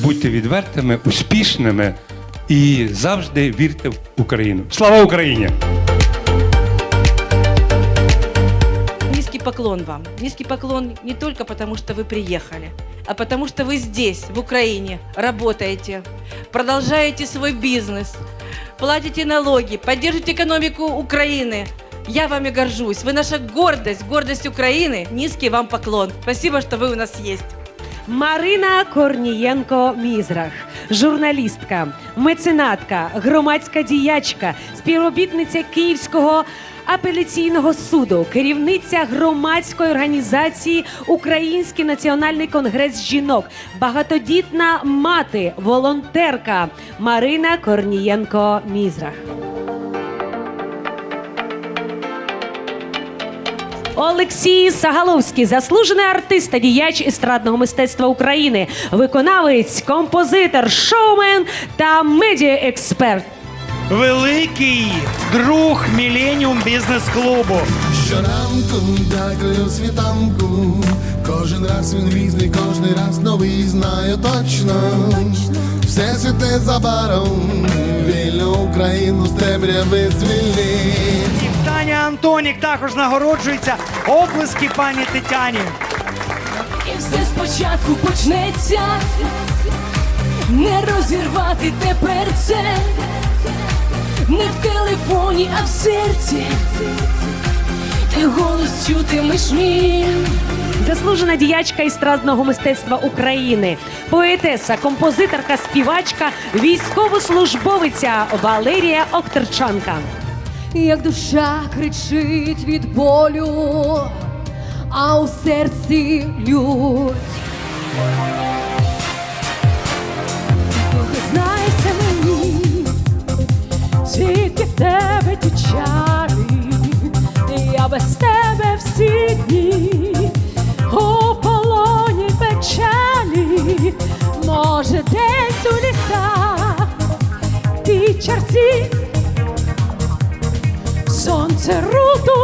будьте відвертими, успішними і завжди вірте в Україну. Слава Україні! Низкий поклон вам. Низкий поклон не только потому, что вы приехали, а потому что вы здесь, в Украине, работаете, продолжаете свой бизнес, платите налоги, поддержите экономику Украины. Я вами горжусь. Вы наша гордость, гордость Украины. Низкий вам поклон. Спасибо, что вы у нас есть. Марина Корнієнко Мізрах, журналістка, меценатка, громадська діячка, співробітниця Київського апеляційного суду, керівниця громадської організації Український національний конгрес жінок, багатодітна мати, волонтерка Марина Корнієнко Мізрах. Олексій Сагаловський, заслужений артист та діяч естрадного мистецтва України, виконавець, композитор, шоумен та медіаексперт. Великий друг Міленіум бізнес-клубу. Щоранку дякую світанку. Кожен раз він різний, кожен раз новий знаю точно. Все світе за баром, вільну Україну з темряви звільнить. Антонік також нагороджується. Оплески пані Тетяні. І все спочатку почнеться, не розірвати тепер це, не в телефоні, а в серці. Ти голос чутимеш мій. Заслужена діячка естрадного мистецтва України, поетеса, композиторка, співачка, військовослужбовиця Валерія Октерчанка. Як душа кричить від болю, а у серці лють. Знайся мені, тільки в тебе ті чари, я без тебе всі дні у полоні печалі, може десь у лісах ті чарці сонце руду